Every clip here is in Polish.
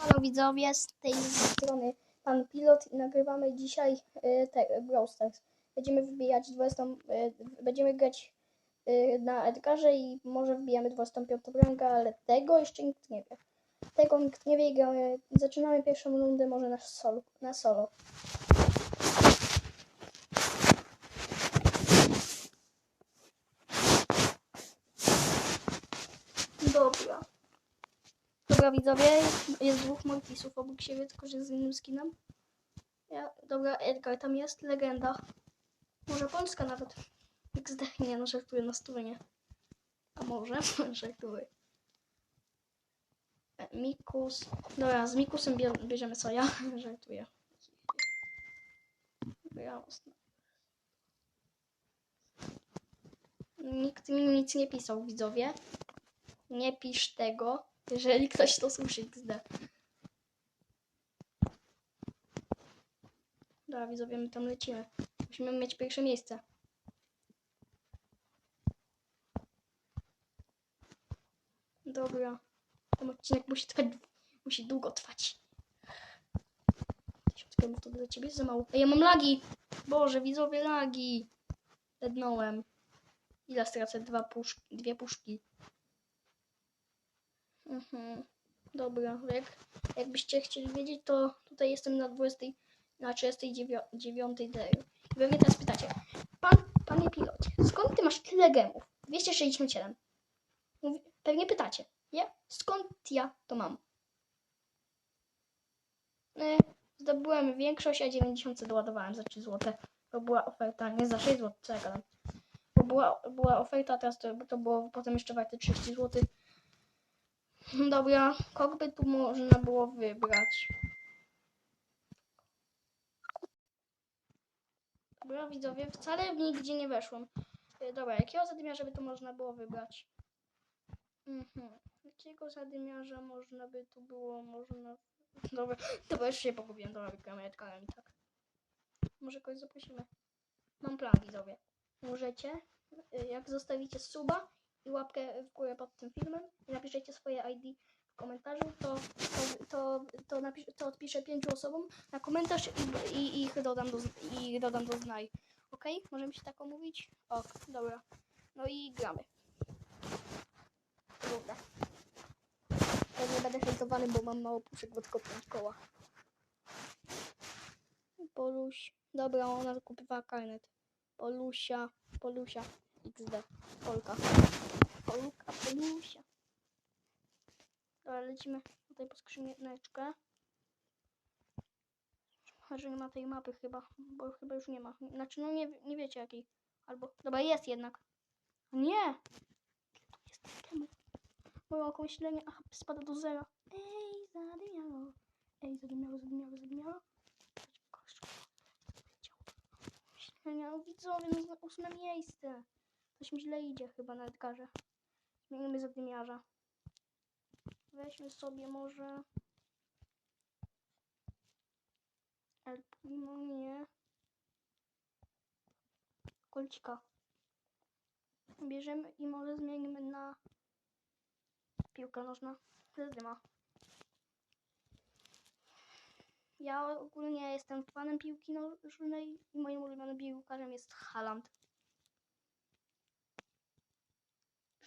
Halo widzowie, z tej strony Pan Pilot i nagrywamy dzisiaj e, te, Brawl Stars. Będziemy wbijać 20, e, będziemy grać e, na Edgarze i może wbijamy 25 rangę, ale tego jeszcze nikt nie wie. Tego nikt nie wie i gramy, zaczynamy pierwszą rundę może na solo. Na solo. Dobra. Dobra widzowie, jest dwóch Mortisów obok siebie, tylko że z innym skinem. Ja, dobra, Edgar tam jest, legenda. Może Polska nawet. XD, nie no, żartuję na stronie. A może? żartuję. E, Mikus. Dobra, z Mikusem bie- bierzemy co ja. żartuję. Mocno. Nikt mi nic nie pisał, widzowie. Nie pisz tego, jeżeli ktoś to słyszy XD. Dobra, widzowie, my tam lecimy. Musimy mieć pierwsze miejsce. Dobra. Ten odcinek musi trwać, musi długo trwać. Tysiąc gemów to dla ciebie jest za mało. Ej, ja mam lagi! Boże, widzowie, lagi! Lednąłem. Ile stracę? Dwa puszki, dwie puszki. Mhm. Dobra, jak, jakbyście chcieli wiedzieć, to tutaj jestem na 20, na 39 day. I wy mnie teraz pytacie, pan, panie pilocie, skąd ty masz tyle gemów? 267. Mówi, pewnie pytacie, nie? Skąd ja to mam? E, zdobyłem większość, a 90 doładowałem za 3 zł. To była oferta, nie za 6 zł, co ja gadam. Bo była, była oferta, teraz to, to było potem jeszcze warte 30 zł. Dobra, kogo tu można było wybrać? Dobra, widzowie, wcale nigdzie nie weszłem. E, Dobra, jakiego zadymiarza by tu można było wybrać? Mhm. Jakiego zadymiarza można by tu było, można... Dobra, dobra, już się pogubiłem, dobra, wygramy Edgarem i tak. Może kogoś zaprosimy. Mam plan, widzowie. Możecie, y, jak zostawicie suba i łapkę w górę pod tym filmem i napiszecie swoje ID w komentarzu, to, to, to, to, napisz, to odpiszę pięciu osobom na komentarz i, i, ich dodam do, i dodam do znaj. Ok? Możemy się tak omówić? O, dobra. No i gramy. Dobra. Pewnie będę hejtowany, bo mam mało puszek, bo tylko 5 koła. Poluś. Dobra, ona kupowała karnet. Polusia, Polusia, XD, Polka. Polka, Polusia. Dobra, lecimy tutaj po skrzyneczkę. A że nie ma tej mapy chyba, bo chyba już nie ma. Znaczy, no nie, nie wiecie jakiej. Albo, dobra, jest jednak. Nie! Tu jest temu. Moje oko myślenie, aha, spada do zera. Ej, zadymiało. Ej, zadymiało, zadymiało, zadymiało. Myślenia, widzowie, no ósme miejsce. Coś mi źle idzie chyba na Edgarze. Zmienimy zadymiarza. Weźmy sobie może... El Primo, nie. Kolcika. Bierzemy i może zmienimy na piłkę nożna. Zadyma. Ja ogólnie jestem fanem piłki nożnej i moim ulubionym piłkarzem jest Haaland.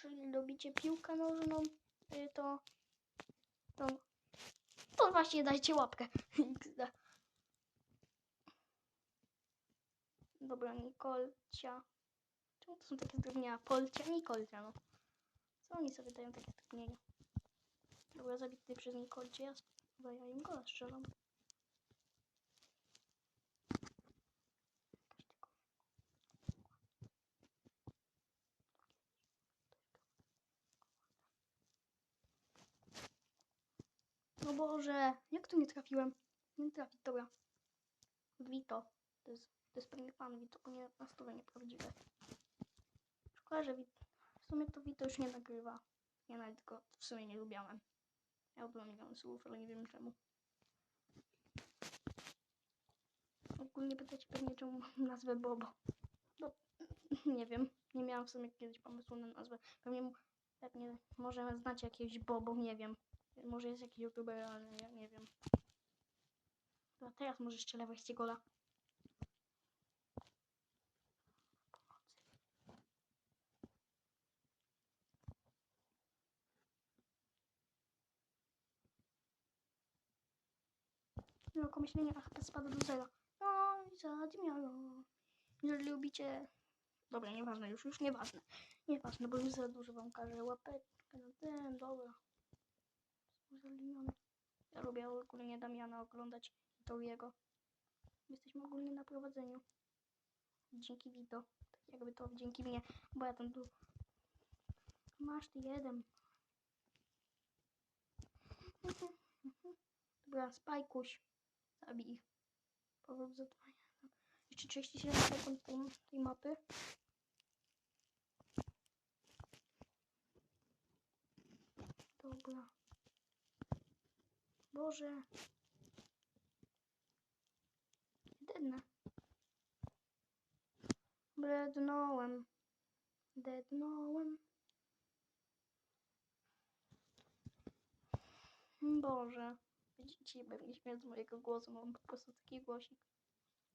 Jeżeli lubicie piłkę nożną, y, to, to, to właśnie dajcie łapkę. Dobra, Nikolcia. Czemu to są takie zdrobnienia? Polcia, Nikolcia, no. Co oni sobie dają takie zdrobnienia? Dobra, zabity przez Nikolcie, ja, ja im gola strzelam. No Boże, jak tu nie trafiłem? Nie trafić, dobra. Vito. To jest, to jest pewnie pan Vito, bo nie na stole nieprawdziwe. Szkoda, że Vito, w sumie to Vito już nie nagrywa. Ja nawet go w sumie nie lubiałem. Ja oglądam słów, ale nie wiem czemu. Ogólnie pytacie pewnie czemu mam nazwę Bobo. No, nie wiem. Nie miałam w sumie kiedyś pomysłu na nazwę. Pewnie, pewnie może znacie jakiegoś Bobo, nie wiem. Może jest jakiś youtuber, ale ja nie wiem. No teraz może strzelę wreszcie gola. Tylko myślenie, ach, to spada do zera. No i zadmiało. Jeżeli lubicie... Dobra, nieważne, już, już nieważne. Nieważne, bo już za dużo wam każę łapeczkę na ten, dobra. Zaliniony. Ja lubię ogólnie Damiana oglądać i to jego. Jesteśmy ogólnie na prowadzeniu. Dzięki Vito. Tak jakby to dzięki mnie, bo ja tam tu... Masz ty jeden. Dobra, spajkuś. Zabij ich. Powrót zadania. Jeszcze 37 sekund tej, tej mapy. Dobra. Boże. Dednę. Blednąłem. Dednąłem. Boże. Widzicie, pewnie śmierć z mojego głosu, mam po prostu taki głosik.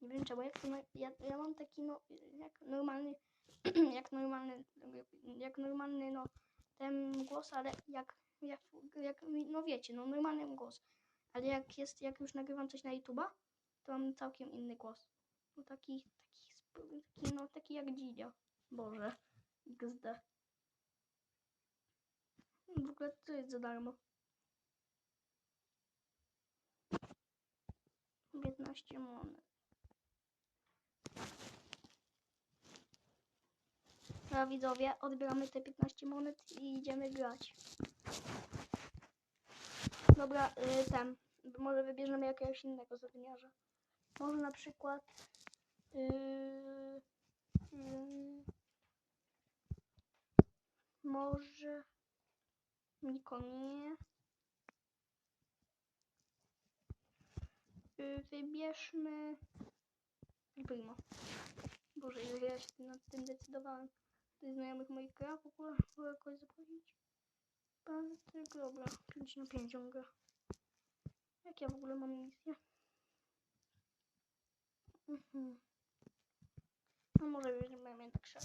Nie wiem czemu, jak to, ja, ja mam taki, no, jak normalny, jak normalny, jak normalny, no, ten głos, ale jak, jak, jak, no wiecie, no, normalny głos. Ale jak jest, jak już nagrywam coś na YouTube'a, to mam całkiem inny głos. No taki, taki, taki, no, taki jak Dzidzia. Boże, XD. W ogóle to jest za darmo. 15 monet. Dobra widzowie, odbieramy te 15 monet i idziemy grać. Dobra, y, ten. Może wybierzemy jakiegoś innego zadymiarza. Może na przykład... Yy, yy, może... Nikonie. Y, Wybierzmy Primo. Boże, ile ja się nad tym decydowałem. Tutaj znajomych moich gra w ogóle, mogę jakoś zaprosić. Patryk, dobra, 5 na 5 on gra. Jak ja w ogóle mam misję? Mhm. No może weźmiemy tak szak.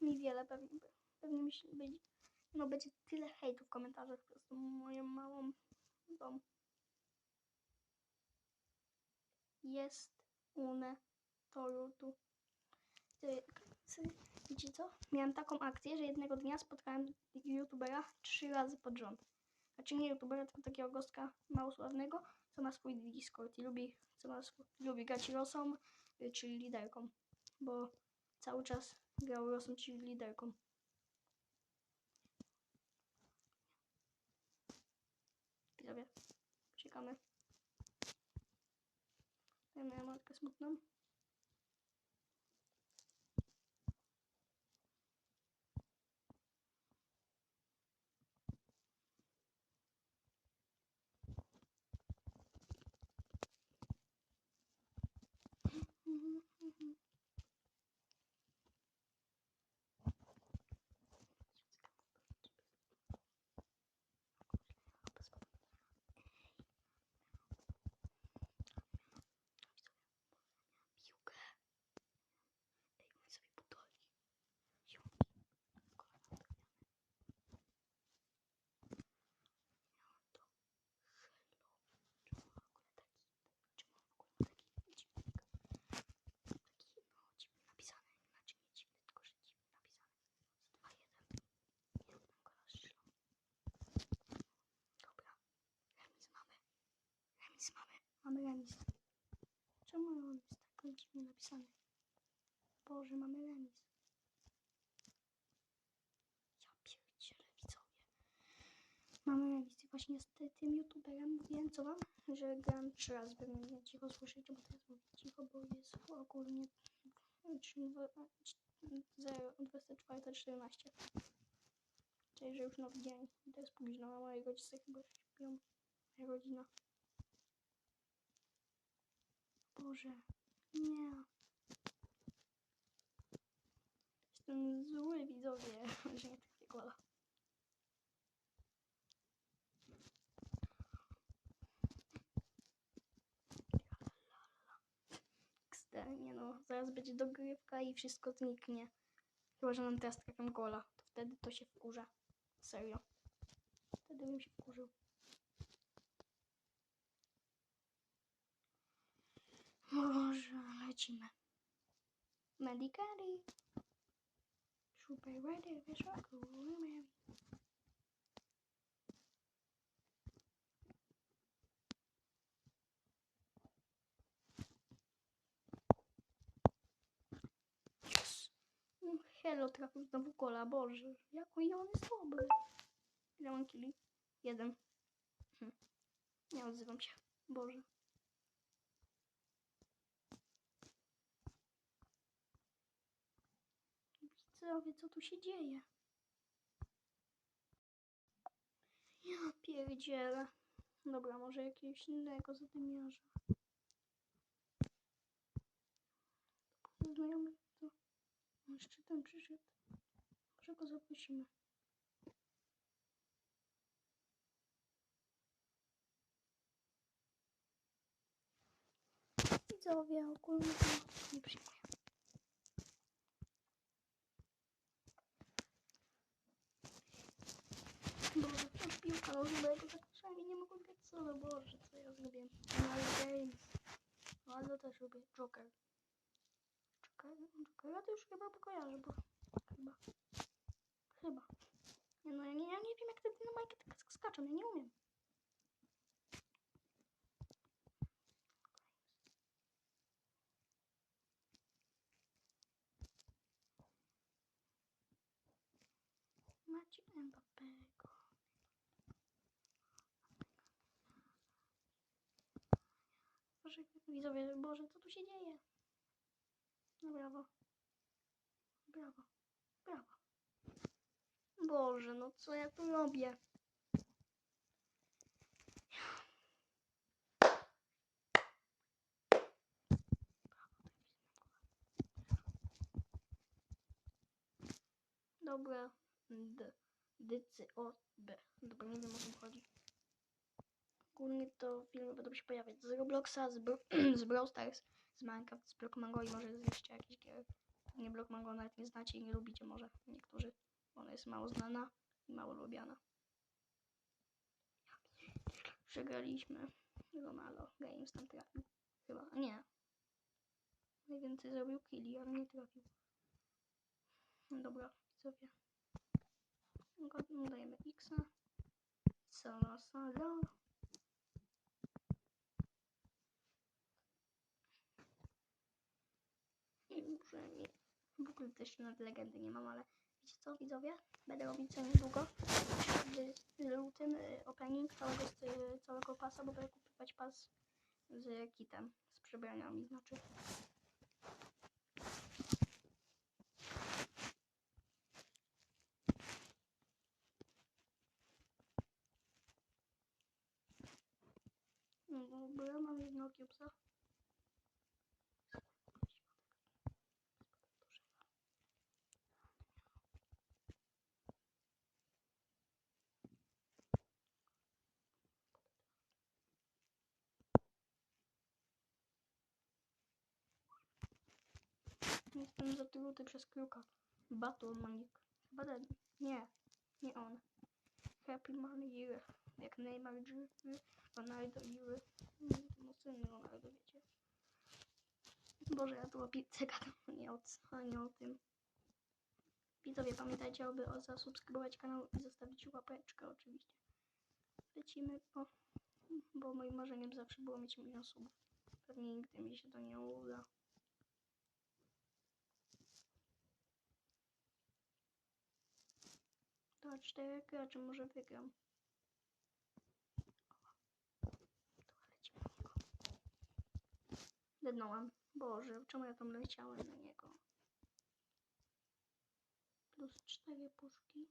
Mi wiele pewnie, pewnie myśli być no będzie tyle hejtu w komentarzach przez tą moją małą dom. Jest une to tu. Ty, ty, Wiecie co? Miałem taką akcję, że jednego dnia spotkałem youtubera trzy razy pod rząd. Znaczy nie youtubera, tylko takiego gostka małosławnego, co ma swój Discord i lubi, co ma swój, lubi grać Rosą, y, czyli liderką. Bo cały czas grał Rosą, czyli liderką. Widzowie, czekamy. Ja miałem matkę smutną. piłkę. Ej, on sobie budoli. Ziomki. Kolana odgniane. Miałam to. Hello. Czemu ma w ogóle taki... Czemu on w ogóle ma taki dziwny... Taki, no, dziwny napisany. Znaczy nie dziwny, tylko że dziwny napisany. Z 2-1. Jednym gola strzelam. Dobra. Remis mamy. Remis mamy. Mamy remis. Czemu on jest tak dziwnie napisany? Boże, mamy remis. Ja pierdzielę. Mamy remis właśnie z ty- tym youtuberem mówiłem, co wam? Że gram trzy razy, pewnie mnie cicho słyszycie, bo teraz mówię cicho, bo jest ogólnie 24.14. Czyli, że już nowy dzień. I jest późno, a moje rodzice chyba śpią. Moja rodzina. Boże, nie. Jestem zły widzowie, że nie gola. XD, nie no, zaraz będzie dogrywka i wszystko zniknie. Chyba, że nam teraz trafią gola, to wtedy to się wkurza. Serio. Wtedy bym się wkurzył. Może lecimy. Wysoko, Mary. Yes. Mm, Hello trafił znowu kola, Boże. Jaki on jest dobry. Ile mam kili? Jeden. Hm. Nie odzywam się. Boże. Widzowie, co tu się dzieje? Ja pierdzielę. Dobra, może jakiegoś innego zadymiarza. Znajomy to... On szczytem przyszedł. Może go zaprosimy. Widzowie, ogólnie nie przyjmuję. Boże, to piłka nożna, bo ja go zapraszałem i nie mogłem grać solo. Boże, co ja zrobiłem? Mario Games. No, ale też lubię. Joker. Joker? Jokera to już chyba pokojarzę, bo... Chyba. Chyba. Nie no, ja nie, ja nie wiem jak te dynamajki tak sk- skaczą, ja nie umiem. Macie Mbappégo. Boże, widzowie, Boże, co tu się dzieje? No brawo. Brawo. Brawo. Boże, no co ja tu robię? Dobra. D. Dycy o B. Dobra, nie wiem o czym chodzi. Ogólnie to filmy będą się pojawiać z Robloxa, z, Bro z Brawl Stars, z Minecraft, z Blockmango i może z jakieś gier. Nie Blockmango nawet nie znacie i nie lubicie może niektórzy. bo Ona jest mało znana i mało lubiana. Przegraliśmy. Romalo Games tam trafił. Chyba. A Nie. Najwięcej zrobił killi, ale nie trafił. No Dobra, widzowie. Dajemy X. Solo, solo. I muszę nie. Ogóle też nad legendy nie mam, ale wiecie co widzowie? Będę robić co niedługo w lutym y, opening całego, y, całego pasa, bo będę kupować pas z kitem, z przebraniami, znaczy. No bo ja mam jedno cubesa. Jestem zatruty przez kruka. Battle Manik. Chyba ten. Nie. Nie on. Happy Man Year. Jak Neymar Jr. Ronaldo Year. Syn Ronaldo, wiecie. Boże, ja tu o pizzę gadam, nie o, nie o tym. Widzowie, pamiętajcie, aby o zasubskrybować kanał i zostawić łapeczkę oczywiście. Lecimy, bo, bo moim marzeniem zawsze było mieć milion subów. Pewnie nigdy mi się to nie uda. To cztery graczy, może wygram. Dednąłem. Boże, czemu ja tam leciałem na niego? Plus cztery puszki.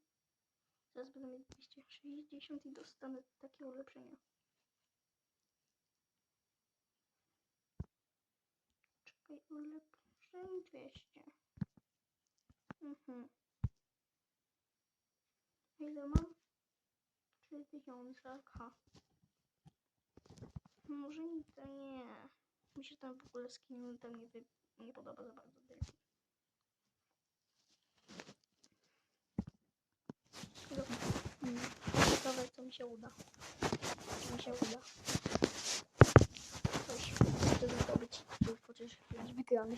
Zaraz będę mieć 260 i dostanę takie ulepszenia. Czekaj, ulepszeń 200. Mhm. Ile mam? 3000, ha. Może nic to nie. Mi się tam w ogóle skin tam nie, nie podoba za bardzo. wielki. Dobra. Ciekawe co mi się uda. Czy mi się uda. Coś chcę. Czy chociaż kiedyś wygramy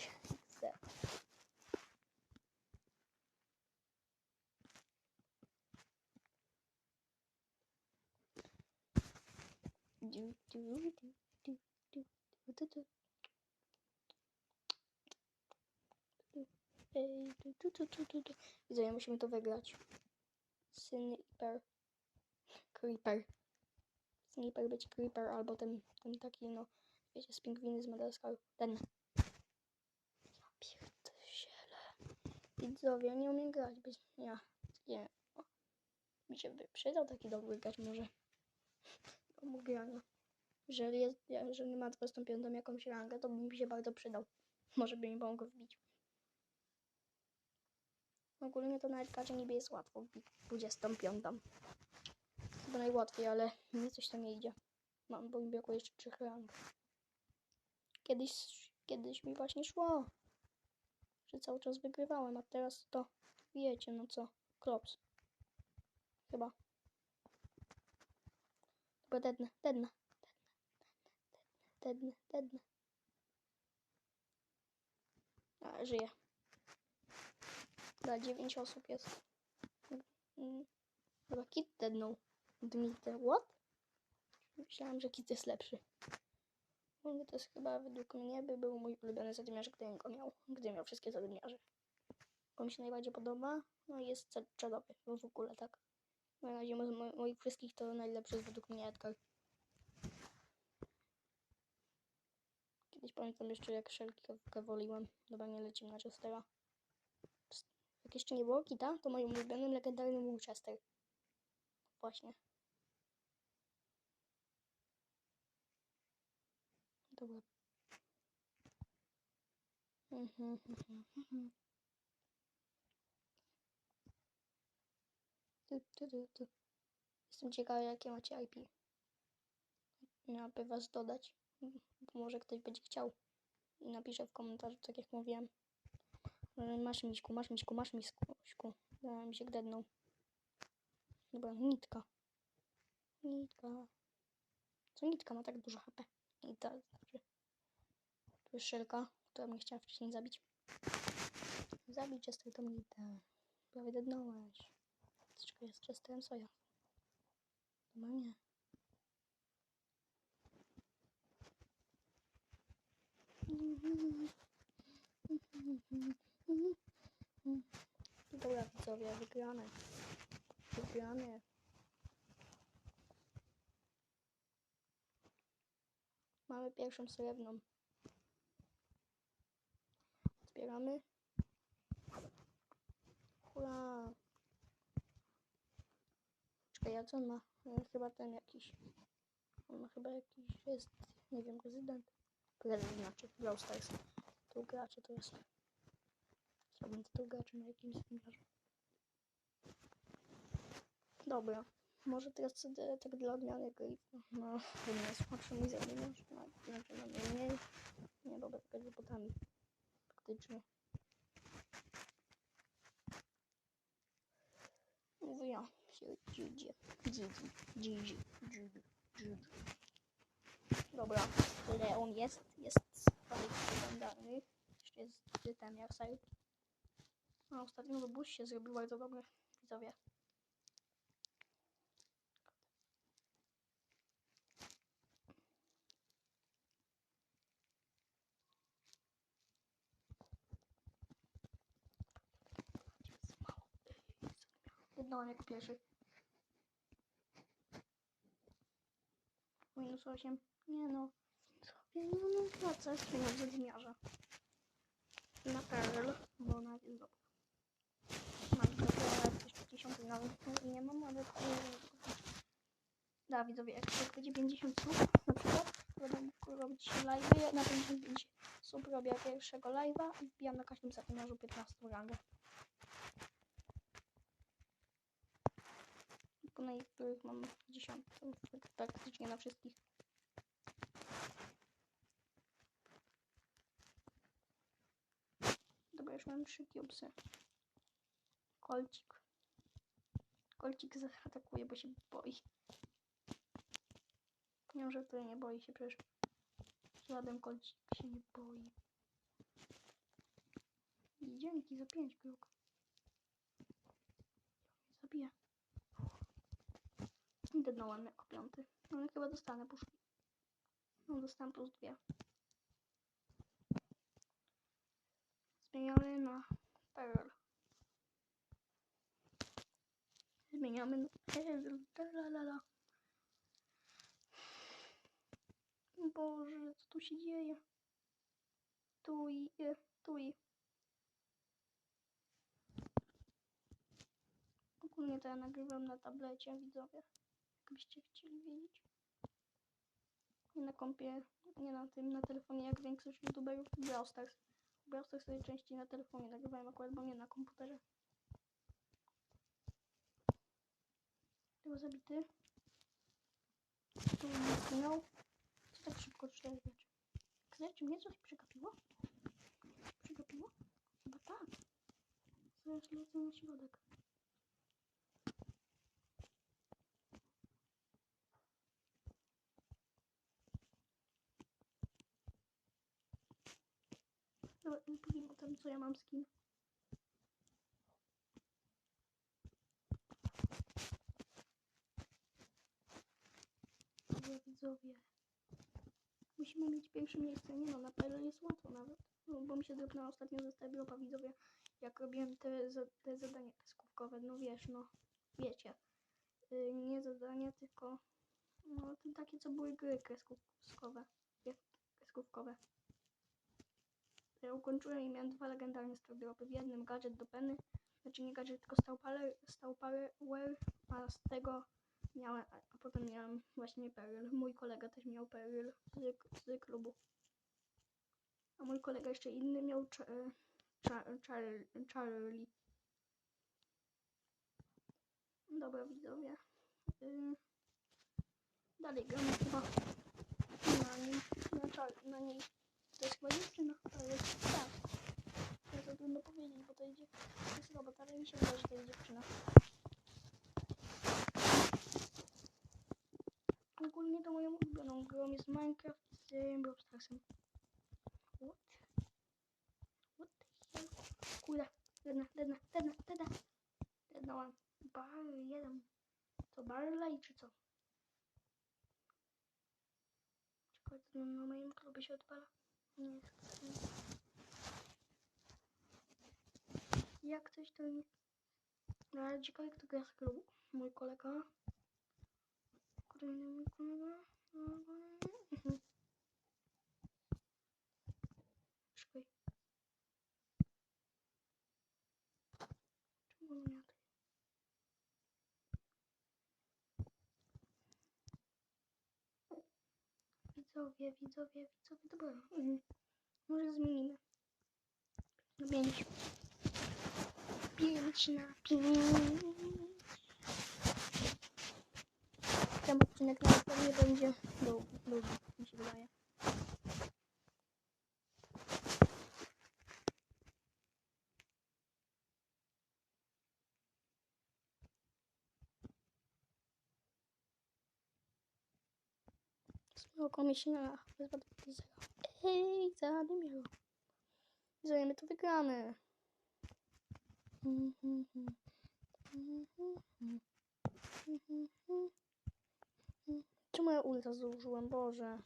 Widzę, musimy to wygrać. Sniper. Creeper. Sniper być Creeper albo ten, ten taki, no, wiecie, z pingwiny z Madagaskaru. Ten. Pierdziele. Widzowie, nie umiem grać bez... Ja, nie o, Mi się by przydał taki dobry grać może. Do grania. Jeżeli, jest, jeżeli ma 25 jakąś rangę, to by mi się bardzo przydał. Może by mi pomógł wbić. Ogólnie to nawet każe niby jest łatwo wbić 25. Chyba najłatwiej, ale mi coś tam nie idzie. Mam, bo mi brakuje jeszcze 3 rang. Kiedyś, kiedyś mi właśnie szło. Że cały czas wygrywałem, a teraz to wiecie, no co. Klops. Chyba. Chyba dednę, dednę. Dednę, dednę. A, żyję. Da, 9 osób jest. Mm, Chyba Kit dednął. Dmitry, what? Myślałam, że Kit jest lepszy. No, to jest chyba według mnie by był mój ulubiony zadymiarz, gdybym go miał. Gdybym miał wszystkie zadymiarze. Bo mi się najbardziej podoba. No jest cza- czadowy. No w ogóle tak. Na razie mo- moich wszystkich to najlepszy według mnie Edgar. Kiedyś pamiętam jeszcze jak szelkę woliłem. Dobra, nie lecimy na Chestera. Jak jeszcze nie było Kita, to moim ulubionym legendarnym był Chester. Właśnie. Dobra. Jestem ciekawa, jakie macie IP. Aby was dodać. Może ktoś będzie chciał. I napiszę w komentarzu, tak jak mówiłem. Ale Masz miśku, masz miśku, masz miśku. Ja mi się gdednął. Dobra, nitka. Nitka. Co nitka ma tak dużo HP? I to znaczy. Tu jest szelka, która mnie chciała wcześniej zabić. Zabić z tą nitę. Prawie dednąłeś. Troszeczkę jest Chesterem soja. Chyba Dobra widzowie, wygrane. Wygrane. Mamy pierwszą srebrną. Zbieramy. Hurra. Czekaj, a co on ma? E, Chyba ten jakiś. On ma chyba jakiś jest, nie wiem, prezydent. Prezydent znaczy, Brawl Stars. Tu gracze to jest. Chciałbym tu graczy na jakimś wymiarze. Dobra. Może teraz sobie tak dla odmiany gry. No, bym nie słabszy mój zamieniarz. No, znaczy no nie mniej. Nie, będę grać z botami. Faktycznie. Mówię. Się dzieje. Dzieje. Dzieje. Dzieje. Dzieje. Dobra. Tyle on jest. Jest fajny, legendarny. Jeszcze jest jak side. No, ostatnio bus się zrobił bardzo dobry. Widzowie. Jednałem jako pierwszy. Minus 8. Nie no. Ja nie mam pracy. Nie mam zadymiarza. Na Pearl, bo na jest dobra. Mam tylko jeszcze 1000 nawet nie mam, ale Da, widzowie, jak jak będzie 50 słów na przykład, to będę mógł robić live'y. Na 55 słów robię pierwszego live'a i wbijam na każdym zadymiarzu 15 rangę. Na niektórych mam dziesiątkę. Tak praktycznie na wszystkich. Dobra, już mam trzy cubesy. Kolcik. Kolcik zaatakuje, bo się boi. Nie że tutaj nie boi się przecież. Żaden kolcik się nie boi. I dzięki za pięć kruk. Idę na ładny jako piąty. No chyba dostanę puszki. No dostałem plus dwie. Zmieniamy na Pearl. Zmieniamy na Pearl. Boże, co tu się dzieje? Tu i, e, tu i. Ogólnie to ja nagrywam na tablecie, widzowie. Jakbyście chcieli wiedzieć. Nie na kompie, nie na tym, na telefonie, jak większość youtuberów. Brawl Stars. Brawl Stars sobie częściej na telefonie nagrywałem akurat, bo nie na komputerze. Był zabity. Tu nie zginął. Co tak szybko cztery rzeczy? Kurde, czy mnie coś przegapiło? Przegapiło? Chyba tak. Zaraz lecę na środek. Dobra, nie tym, co ja mam z kim. Widzowie. Musimy mieć pierwsze miejsce. Nie no, na pewno jest łatwo nawet. No, bo mi się dropnęła ostatnio ze Starbropa, widzowie. Jak robiłem te, te zadania kreskówkowe. No wiesz, no. Wiecie. Y, nie zadania, tylko... No, takie, co były gry kreskówkowe. Kreskówkowe. Ukończyłem i miałem dwa legendarne Starbropy. W jednym gadżet do Penny. Znaczy nie gadżet, tylko Star Power, Star Power, a z tego miałem, a potem miałem właśnie Peril. Mój kolega też miał Peril z, z klubu. A mój kolega jeszcze inny miał e, Char- Char- Charlie. Dobra widzowie. Y, dalej gramy chyba na na, czar- na niej. To jest chyba dziewczyna, to jest tak. To jest trudno powiedzieć, bo to dziew- to jest robot, ale mi się wydaje, że to jest dziewczyna. Ogólnie to moją ulubioną grą jest Minecraft z Brawl Starsem. What? What the hell? Kurde, jedna, jedna, jedna, jedna. Jedna bar, jeden. To Barley czy co? Czekaj, to na moim klubie się odpala. Nie nie. Jak coś to nie... No, ale ciekawe kto gra z klubu. Mój kolega. Kolejny mój kolega. Mhm. Szukaj. Czemu on nie tutaj? Widzowie, widzowie, widzowie, dobra. Mhm. Może zmienimy. Na pięć. Pięć na pięć. Ten odcinek nawet pewnie będzie dłu- długi, mi się wydaje. Zera. Ej, zadymiało. Widzowie, my to wygramy. Czemu ja ulta zużyłem? Boże.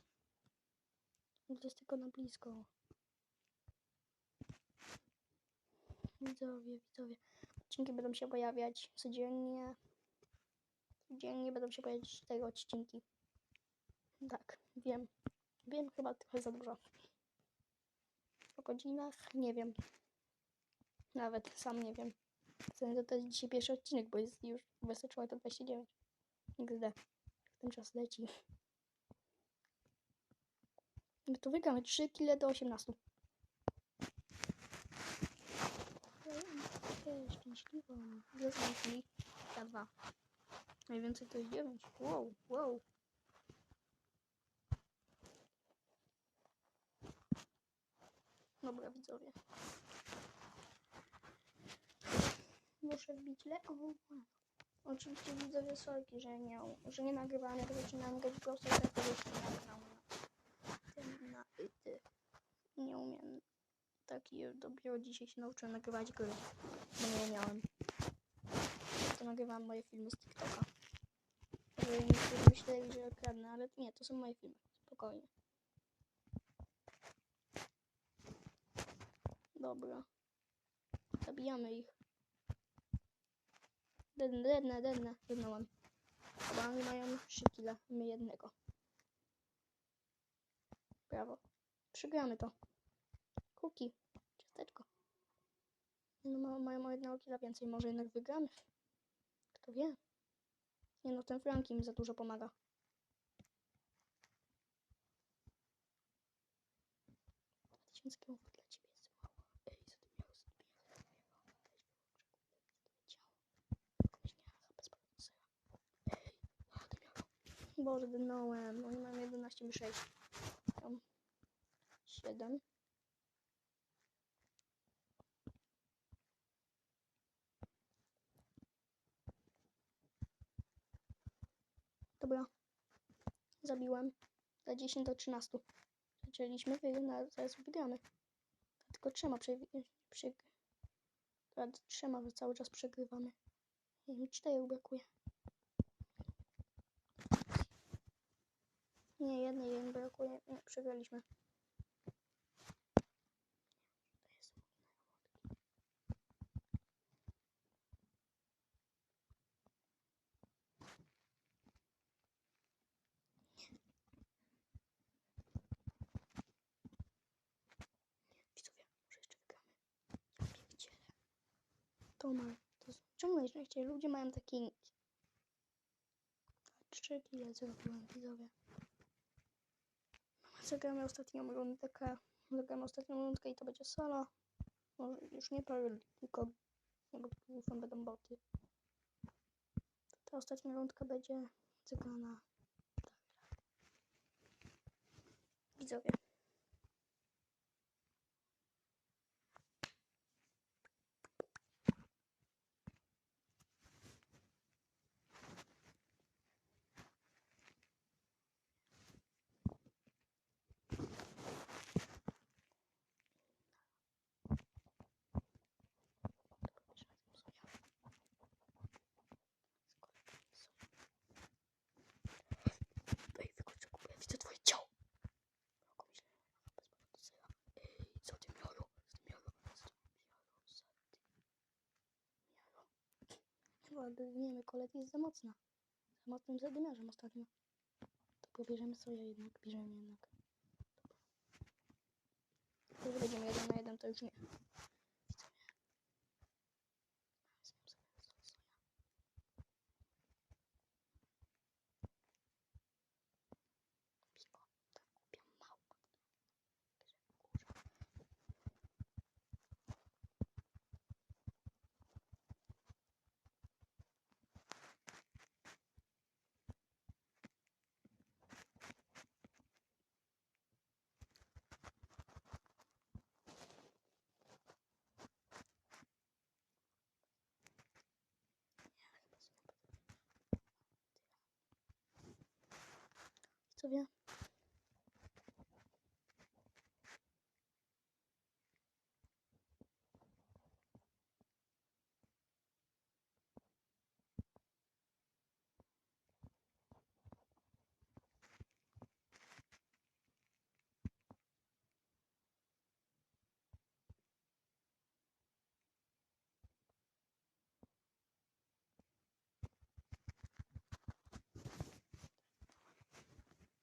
Jest tylko na blisko. Widzowie, widzowie. Odcinki będą się pojawiać codziennie. Codziennie będą się pojawiać cztery odcinki. Tak, wiem. Wiem chyba trochę za dużo. Po godzinach? Nie wiem. Nawet sam nie wiem. Chcę jest dzisiaj pierwszy odcinek, bo jest już 24.29. XD. Ten czas leci. My tu wygramy 3 kile do 18. Ja szczęśliwą. Dwa. Najwięcej to jest 9. Wow, wow. Dobra, widzowie. Muszę wbić le... O, wow. Oczywiście widzowie sorki, że nie, że nie nagrywałem, jak zaczynałem grać Brawl Stars, to już nie nagrał na na y, ty. Nie umiem. Taki dopiero dzisiaj się nauczyłem nagrywać gry, bo nie umiałem. To nagrywam moje filmy z TikToka. Niektórzy myśleli, że kradnę, ale nie, to są moje filmy. Spokojnie. Dobra. Zabijamy ich. Dednę, dednę, dednę. Dednąłem. Dobra, oni mają 3 kile, my jednego. Brawo. Przegramy to. Kuki. Ciasteczko. No ma, mają o jednego kila więcej, może jednak wygramy. Kto wie? Nie no, ten Franki mi za dużo pomaga. Dwa tysiące kilometrów dla ciebie jest mało. Ej, co ty miałeś? Co ty miałeś? Weź wyłącz, Komuś nie bez producera. Ej, a ty miałeś. Boże, dynąłem. Oni mają 11 mi 6. Tam 7. Dobra. Zabiłem. Za 10 do 13. Zaczęliśmy, na- zaraz wygramy. Tylko trzema prze, Dobra, trzema cały czas przegrywamy. Czterech brakuje. Nie, jednej jej brakuje. Nie, przegraliśmy. To ma. To z- czemu najczęściej ludzie mają takie niki? Trzy kile zrobiłem, widzowie. Zagramy ostatnią rundkę. Zagramy ostatnią rundkę i to będzie solo. Może już nie parę, tylko bo telefon będą boty. Ta ostatnia rundka będzie tak. Widzowie. Ej, wykończę kupę, widzę twoje ciało. Kogo myślę, bez producera. Ej, co ty miaro? Co ty miaro? Co ty miaro? Co ty miaro? Chyba biegniemy, kolet jest za mocna. Za mocnym zadymiarzem ostatnio. To pobierzemy sobie jednak, bierzemy jednak. Że będziemy jeden na jeden, to już nie. Widzowie.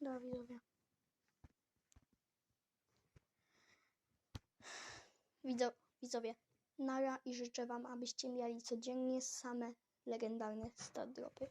Dobra, widzowie. Widzo, widzowie, nara i życzę wam, abyście mieli codziennie same legendarne star dropy.